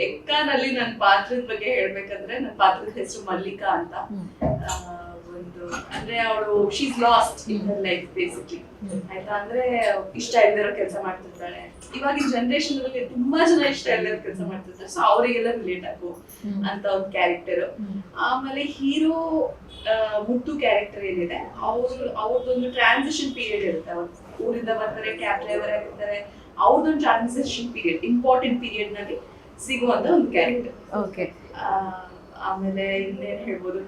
ಡೆಕ್ಕಾನಲ್ಲಿ ನನ್ನ ಪಾತ್ರದ ಬಗ್ಗೆ ಹೇಳ್ಬೇಕಂದ್ರೆ ನನ್ನ ಪಾತ್ರದ ಹೆಸರು ಮಲ್ಲಿಕಾ ಅಂತ. ಒಂದು, ಅಂದ್ರೆ ಅವಳು she's lost in life basically. ಆಯ್ತಾ? ಅಂದ್ರೆ ಇಷ್ಟ ಇಲ್ದಿರೋ ಕೆಲಸ ಮಾಡ್ತಿರ್ತಾಳೆ. ಇವಾಗಿನ ಜನರೇಷನ್ ಅಲ್ಲಿ ತುಂಬಾ ಜನ ಇಷ್ಟ ಇಲ್ದಿರೋ ಕೆಲಸ ಮಾಡ್ತಿರ್ತಾರೆ. ಸೊ ಅವರಿಗೆಲ್ಲ ರಿಲೇಟ್ ಆಗು ಅಂತ ಒಂದು ಕ್ಯಾರೆಕ್ಟರ್ ಆಮೇಲೆ ಹೀರೋ ಮುಟ್ಟು ಕ್ಯಾರೆಕ್ಟರ್ ಏನಿದೆ, ಅವ್ರು ಅವ್ರದ್ದೊಂದು ಟ್ರಾನ್ಸಿಷನ್ ಪೀರಿಯಡ್ ಇರುತ್ತೆ. ಅವ್ರು ಊರಿಂದ ಬರ್ತಾರೆ ಕ್ಯಾಬ್ ಡ್ರೈವರ್ ಆಗಿರ್ತಾರೆ ಅವ್ರದ್ದೊಂದು ಟ್ರಾನ್ಸಿಷನ್ ಪೀರಿಯಡ್ ಇಂಪಾರ್ಟೆಂಟ್ ಪೀರಿಯಡ್ನಲ್ಲಿ ಸಿಗುವಂತ ಒಂದು ಕ್ಯಾರೆಕ್ಟರ್ ಓಕೆ ಆಮೇಲೆ ಇನ್ನೇನ್ ಹೇಳ್ಬೋದು?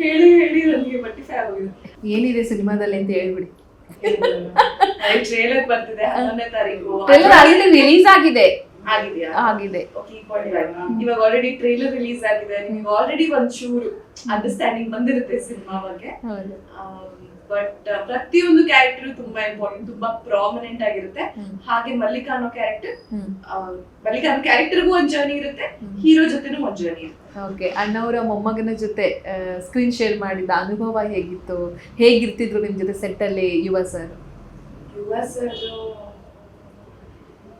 ಹೇಳಿ ಹೇಳಿ ನನಗೆ ಬಟ್ಟೆ ಫ್ಯಾನ್ ಆಗೋಗಿದೆ ಏನಿದೆ ಸಿನಿಮಾದಲ್ಲಿ ಅಂತ ಹೇಳ್ಬಿಡಿ. ಟ್ರೇಲರ್ ಬರ್ತಿದೆ ಹನ್ನೊಂದನೇ ತಾರೀಕು. ಟ್ರೇಲರ್ ಆಗಿದೆ ರಿಲೀಸ್ ಆಗಿದೆ. ಆಗಿದೆಯಾ ಆಗಿದೆ. ಇವಾಗ ಆಲ್ರೆಡಿ ಟ್ರೇಲರ್ ರಿಲೀಸ್ ಆಗಿದೆ. ನಿಮಗೆ ಆಲ್ರೆಡಿ ಒಂದ್ ಚೂರು ಅಂಡರ್ಸ್ಟ್ಯಾಂಡಿಂಗ್ ಬಂದಿರುತ್ತೆ ಸಿನಿಮಾ ಬಗ್ಗೆ. ಬಟ್ ಪ್ರತಿಯೊಂದು ಕ್ಯಾರೆಕ್ಟರ್ ತುಂಬಾ ಇಂಪಾರ್ಟೆಂಟ್ ತುಂಬಾ ಪ್ರಾಮಿನೆಂಟ್ ಆಗಿರುತ್ತೆ. ಹಾಗೆ ಮಲ್ಲಿಕಾ ಅನ್ನೋ ಕ್ಯಾರೆಕ್ಟರ್ ಮಲ್ಲಿಕಾ ಅನ್ನೋ ಕ್ಯಾರೆಕ್ಟರ್ಗೂ ಒಂದ್ ಜರ್ನಿ ಇರುತ್ತೆ ಹೀರೋ ಜೊತೆನೂ ಒಂದ್ ಜರ್ನಿ ಇರುತ್ತೆ. ಓಕೆ ಅಣ್ಣವರ ಮೊಮ್ಮಗನ ಜೊತೆ ಸ್ಕ್ರೀನ್ ಶೇರ್ ಮಾಡಿದ ಅನುಭವ ಹೇಗಿತ್ತು? ಹೇಗಿರ್ತಿದ್ರು ನಿಮ್ ಜೊತೆ ಸೆಟ್ ಅಲ್ಲಿ ಯುವ sir Yuva sir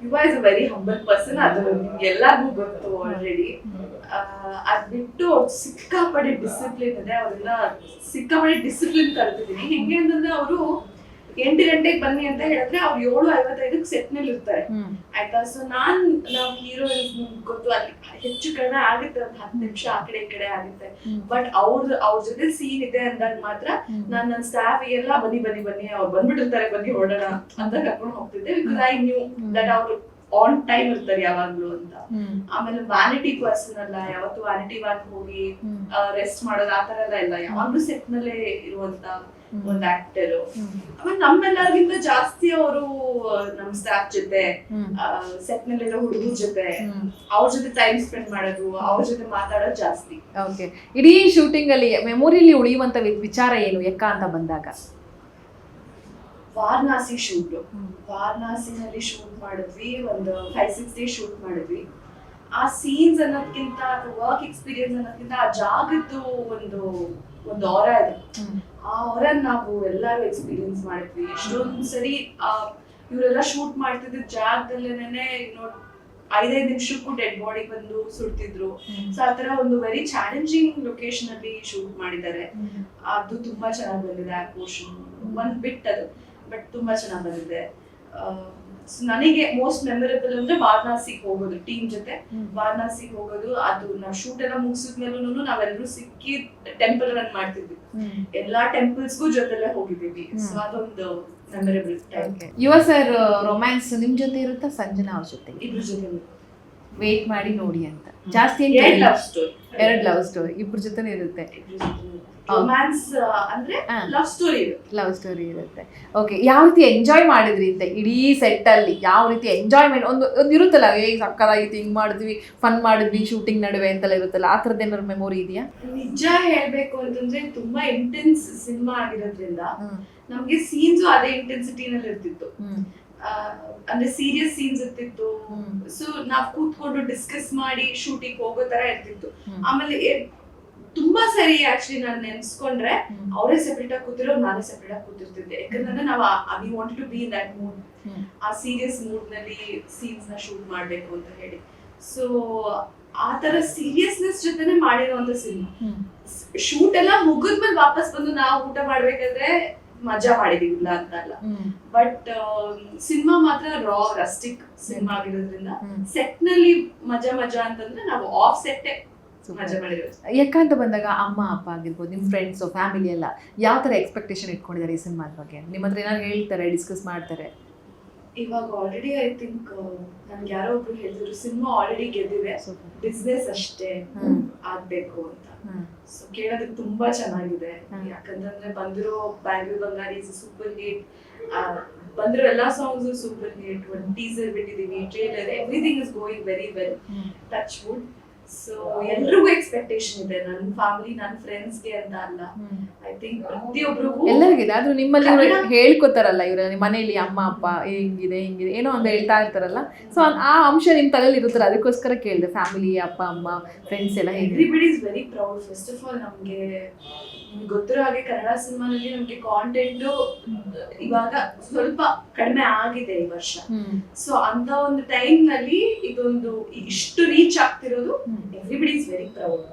Yuva is a very humble person ಅದು ನಿಮ್ಗೆ ಎಲ್ಲರಿಗೂ ಗೊತ್ತು ಆಲ್ರೆಡಿ ಅದ್ ಬಿಟ್ಟು ಅವ್ರು ಸಿಕ್ಕಾಪಡೆ ಡಿಸಿಪ್ಲಿನ್ ಇದೆ ಅವ್ರನ್ನ ಸಿಕ್ಕಾಪಡೆ ಡಿಸಿಪ್ಲಿನ್ ಕಲ್ತಿದ್ದೀನಿ ಹೆಂಗೆ ಅಂತಂದ್ರೆ ಅವರು ಎಂಟು ಗಂಟೆಗೆ ಬನ್ನಿ ಅಂತ ಹೇಳಿದ್ರೆ ಅವ್ರು ಏಳು ಐವತ್ತೈದಕ್ಕೆ ಸೆಟ್ನಲ್ಲಿ ಇರ್ತಾರೆ ಆಯ್ತಾ? ಸೊ ನಾನ್ ನಾವ್ ಹೀರೋಯಿನ್ಸ್ ಗೊತ್ತು ಅಲ್ಲಿ ಹೆಚ್ಚು ಕಡಿಮೆ ಆಗುತ್ತೆ ಒಂದ್ ಹತ್ತು ನಿಮಿಷ ಆ ಕಡೆ ಈ ಕಡೆ ಆಗುತ್ತೆ. ಬಟ್ ಅವ್ರ ಅವ್ರ ಜೊತೆ ಸೀನ್ ಇದೆ ಅಂದಾಗ ಮಾತ್ರ ನಾನ್ ನನ್ನ ಸ್ಟಾಫ್ ಎಲ್ಲ ಬನ್ನಿ ಬನ್ನಿ ಬನ್ನಿ ಅವ್ರು ಬಂದ್ಬಿಟ್ಟಿರ್ತಾರೆ ಬನ್ನಿ ಹೊಡೋಣ ಅಂತ ಕರ್ಕೊಂಡು ಹೋಗ್ತಿದ್ದೆ ಬಿಕಾಸ್ ಐ ನ್ಯೂ ದಟ್ ಅವ್ರು ಆನ್ ಟೈಮ್ ಇರ್ತಾರೆ ಯಾವಾಗ್ಲೂ ಅಂತ. ಆಮೇಲೆ ವ್ಯಾನಿಟಿ ಪರ್ಸನ್ ಅಲ್ಲ ಯಾವತ್ತು ವ್ಯಾನಿಟಿ ವಾಕ್ ಹೋಗಿ ರೆಸ್ಟ್ ಮಾಡೋದು ಆ ತರ ಎಲ್ಲ ಇಲ್ಲ. ಯಾವಾಗ್ಲೂ ಸೆಟ್ ನಲ್ಲೇ ಇರುವಂತ ಒಂದ್ ಆಕ್ಟರ್ ಆಮೇಲೆ ನಮ್ಮೆಲ್ಲರಿಗಿಂತ ಜಾಸ್ತಿ ಅವರು ನಮ್ ಸ್ಟಾಫ್ ಜೊತೆ ಸೆಟ್ ನಲ್ಲಿರೋ ಹುಡುಗರ ಜೊತೆ ಅವ್ರ ಜೊತೆ ಟೈಮ್ ಸ್ಪೆಂಡ್ ಮಾಡೋದು ಅವ್ರ ಜೊತೆ ಮಾತಾಡೋದು ಜಾಸ್ತಿ. ಓಕೆ ಇಡೀ ಶೂಟಿಂಗ್ ಅಲ್ಲಿ ಮೆಮೊರಿಯಲ್ಲಿ ಉಳಿಯುವಂತ ವಿಚಾರ ಏನು ಎಕ್ಕ ಅಂತ ಬಂದಾಗ? ವಾರಣಾಸಿ ಶೂಟ್ ವಾರಣಾಸಿನಲ್ಲಿ ಶೂಟ್ ಮಾಡಿದ್ವಿ ಒಂದು ಫೈವ್ ಸಿಕ್ಸ್ ಡೇ ಶೂಟ್ ಮಾಡಿದ್ವಿ. ಆ ಸೀನ್ಸ್ ಅನ್ನೋದ್ಕಿಂತ ವರ್ಕ್ ಎಕ್ಸ್ಪೀರಿಯನ್ಸ್ ಅನ್ನೋದ್ಕಿಂತ ಆ ಜಾಗದ್ದು ಒಂದು ಒಂದು ಹೊರ ಇದೆ. ಆ ಹೊರ ನಾವು ಎಲ್ಲರೂ ಎಕ್ಸ್ಪೀರಿಯನ್ಸ್ ಮಾಡಿದ್ವಿ. ಎಷ್ಟೊಂದ್ ಸರಿ ಆ ಇವರೆಲ್ಲ ಶೂಟ್ ಮಾಡ್ತಿದ್ದ ಜಾಗದಲ್ಲೇನೆ ನೋಡ್ ಐದೈದು ನಿಮಿಷಕ್ಕೂ ಡೆಡ್ ಬಾಡಿ ಬಂದು ಸುಡ್ತಿದ್ರು. ಸೊ ಆತರ ತರ ಒಂದು ವೆರಿ ಚಾಲೆಂಜಿಂಗ್ ಲೊಕೇಶನ್ ಅಲ್ಲಿ ಶೂಟ್ ಮಾಡಿದ್ದಾರೆ. ಅದು ತುಂಬಾ ಚೆನ್ನಾಗಿ ಬಂದಿದೆ ಆ ಪೋರ್ಷನ್ ಒಂದ್ ಬಿಟ್ ಅದು ಬಟ್ ತುಂಬಾ ಚೆನ್ನಾಗಿ ಬಂದಿದೆ. So ನನಗೆ ಮೋಸ್ಟ್ ಮೆಮೊರೇಬಲ್ ಅಂದ್ರೆ ವಾರಣಾಸಿಗೆ ಹೋಗೋದು ಟೀಮ್ ಜೊತೆ. ವಾರಣಾಸಿಗೆ ಹೋಗೋದು ಅದು ನಾವು ಶೂಟ್ ಎಲ್ಲ ಮುಗಿಸಿದ್ಮೇಲೂ ನಾವೆಲ್ಲರೂ ಸಿಕ್ಕಿ ಟೆಂಪಲ್ ರನ್ ಮಾಡ್ತಿದ್ವಿ. ಎಲ್ಲಾ ಟೆಂಪಲ್ಸ್ಗೂ ಜೊತೆಲೆ ಹೋಗಿದ್ದೀವಿ. ಸೊ ಅದೊಂದು memorable time Yuva sir romance ನಿಮ್ ಜೊತೆ ಇರುತ್ತಾ ಸಂಜನಾ ಅವ್ರ ಜೊತೆ? ಇಬ್ರ ಜೊತೆ ವೇಟ್ ಮಾಡಿ ನೋಡಿ ಅಂತ. ಜಾಸ್ತಿ ಎರಡು ಲವ್ ಸ್ಟೋರಿ ಎರಡ್ ಲವ್ ಸ್ಟೋರಿ ಇಬ್ರ ಜೊತೆನೇ ಇರುತ್ತೆ. ರೊಮ್ಯಾನ್ಸ್ ಅಂದ್ರೆ ಲವ್ ಸ್ಟೋರಿ ಲವ್ ಸ್ಟೋರಿ ಇರುತ್ತೆ. ಓಕೆ ಯಾವ ರೀತಿ ಎಂಜಾಯ್ ಮಾಡಿದ್ರಿ ಅಂತ ಇಡೀ ಸೆಟ್ ಅಲ್ಲಿ ಯಾವ ರೀತಿ ಎಂಜಾಯ್ಮೆಂಟ್ ಒಂದು ಒಂದು ಇರುತ್ತಲ್ಲ ಏ ಸಕ್ಕದಾಗಿತ್ತು ಹಿಂಗ್ ಮಾಡಿದ್ವಿ ಫನ್ ಮಾಡಿದ್ವಿ ಶೂಟಿಂಗ್ ನಡುವೆ ಅಂತೆಲ್ಲ ಇರುತ್ತಲ್ಲ ಆ ಥರದ್ದು ಏನಾದ್ರು ಮೆಮೊರಿ ಇದೆಯಾ? ನಿಜ ಹೇಳ್ಬೇಕು ಅಂತಂದ್ರೆ ತುಂಬಾ ಇಂಟೆನ್ಸ್ ಸಿನಿಮಾ ಆಗಿರೋದ್ರಿಂದ ನಮ್ಗೆ ಸೀನ್ಸ್ ಅದೇ ಇಂಟೆನ್ಸಿಟಿನಲ್ಲಿ ಇರ್ತಿತ್ತು. ಅಂದ್ರೆ ಸೀರಿಯಸ್ ಸೀನ್ಸ್ ಇರ್ತಿತ್ತು. ಸೊ ನಾವ್ ಕೂತ್ಕೊಂಡು ಡಿಸ್ಕಸ್ ಮಾಡಿ ಶೂಟಿಂಗ್ ಹೋಗೋ ತರ ಇರ್ತಿತ್ತು. ಆಮೇಲೆ ತುಂಬಾ ಸರಿ ಆಕ್ಚುಲಿ ನಾನು ನೆನ್ಸ್ಕೊಂಡ್ರೆ. ಅವರೇ ಸೆಪರೇಟ್ ಆಗಿ ಕೂತಿರೋ ನಾನೇ ಸೆಪರೇಟ್ ಆಗಿ ಕೂತಿರ್ತಿದ್ದೆ ಯಾಕಂದ್ರೆ ನಾವು we want to be in that mood ಆ ಸೀರಿಯಸ್ ಮೂಡ್ನಲ್ಲಿ ಸೀನ್ಸ್ನ ಶೂಟ್ ಮಾಡ್ಬೇಕು ಅಂತ ಹೇಳಿ. ಸೊ ಆ ತರ ಸೀರಿಯಸ್ನೆಸ್ ಜೊತೆನೆ ಮಾಡಿರುವಂತ ಸಿನಿಮಾ ಶೂಟ್ ಎಲ್ಲ ಮುಗಿದ್ಮೇಲೆ ವಾಪಸ್ ಬಂದು ನಾವು ಊಟ ಮಾಡ್ಬೇಕಾದ್ರೆ ಮಜಾ ಮಾಡಿದೀವಿ ಇಲ್ಲ ಅಂತ ಅಲ್ಲ. ಬಟ್ ಸಿನಿಮಾ ಮಾತ್ರ ರಾ ರಸ್ಟಿಕ್ ಸಿನಿಮಾ ಆಗಿರೋದ್ರಿಂದ ಸೆಟ್ನಲ್ಲಿ ಮಜಾ ಮಜಾ ಅಂತಂದ್ರೆ ನಾವು ಆಫ್ ಸೆಟ್ ಮಜಾ ಮಾಡಿರೋದು ಯಾಕ ಅಂತ ಬಂದಾಗ ಅಮ್ಮ ಅಪ್ಪ ಆಗಿರ್ಬೋದು ನಿಮ್ಮ ಫ್ರೆಂಡ್ಸ್ ಫ್ಯಾಮಿಲಿ ಎಲ್ಲ ಯಾವ ಥರ ಎಕ್ಸ್ಪೆಕ್ಟೇಷನ್ ಇಟ್ಕೊಂಡಿದ್ದಾರೆ ಈ ಸಿನಿಮಾದ ಬಗ್ಗೆ? ನಿಮ್ಮ ಹತ್ರ ಏನಾದ್ರು ಹೇಳ್ತಾರೆ ಡಿಸ್ಕಸ್ ಮಾಡ್ತಾರೆ? ಇವಾಗ ಆಲ್ರೆಡಿ ಐ ಥಿಂಕ್ ನನ್ಗೆ ಯಾರೋ ಒಬ್ರು ಹೇಳಿದ್ರು ಸಿನಿಮಾ ಆಲ್ರೆಡಿ ಗೆದ್ದಿದೆ. ಬಿಸ್ನೆಸ್ ಅಷ್ಟೇ. ಆಗ್ಬೇಕು ಅಂತ. ಸೊ ಕೇಳೋದಕ್ಕೆ ತುಂಬಾ ಚೆನ್ನಾಗಿದೆ. ಯಾಕಂತಂದ್ರೆ ಬಂದಿರೋ ಬ್ಯಾಂಗ್ಳೂರ್ ಬಂಗಾರಿ ಸೂಪರ್ ಹಿಟ್ ಬಂದಿರೋ ಎಲ್ಲಾ ಸಾಂಗ್ಸ್ ಸೂಪರ್ ಹಿಟ್ ಒಂದು teaser ಬಿಟ್ಟಿದೀವಿ trailer everything is going very well touch wood so ಎಲ್ರಿಗೂ ಎಕ್ಸ್ಪೆಕ್ಟೇಷನ್ ಇದೆ. ನನ್ನ ಫ್ಯಾಮಿಲಿ ನನ್ನ ಫ್ರೆಂಡ್ಸ್ಗೆ ಅಂತ ಅಲ್ಲ. ಐ ಥಿಂಕ್ ಪ್ರತಿಯೊಬ್ಬರಿಗೂ ಎಲ್ಲರಿಗಿದೆ ಆದ್ರೂ ನಿಮ್ಮಲ್ಲಿ ಇವ್ರು ಹೇಳ್ಕೊತಾರಲ್ಲ ಇವ್ರ ಮನೇಲಿ ಅಮ್ಮ ಅಪ್ಪ ಹಿಂಗಿದೆ ಹಿಂಗಿದೆ ಏನೋ ಒಂದು ಹೇಳ್ತಾ ಇರ್ತಾರಲ್ಲ. ಸೊ ಆ ಅಂಶ ನಿಮ್ ತಲೆಯಲ್ಲಿ ಇರುತ್ತಲ್ಲ ಅದಕ್ಕೋಸ್ಕರ ಕೇಳಿದೆ ಫ್ಯಾಮಿಲಿ ಅಪ್ಪ ಅಮ್ಮ ಫ್ರೆಂಡ್ಸ್ ಎಲ್ಲ everybody is very proud first of all ನಮಗೆ ನಿಮ್ಗೆ ಗೊತ್ತಿರೋ ಹಾಗೆ ಕನ್ನಡ ಸಿನಿಮಾದಲ್ಲಿ ನಮಗೆ ಕಾಂಟೆಂಟು ಇವಾಗ ಸ್ವಲ್ಪ ಕಡಿಮೆ ಆಗಿದೆ ಈ ವರ್ಷ. ಸೊ ಅಂತ ಒಂದು ಟೈಮ್ನಲ್ಲಿ ಇದೊಂದು ಇಷ್ಟು ರೀಚ್ ಆಗ್ತಿರೋದು ಹ್ಮ್. Everybody is very proud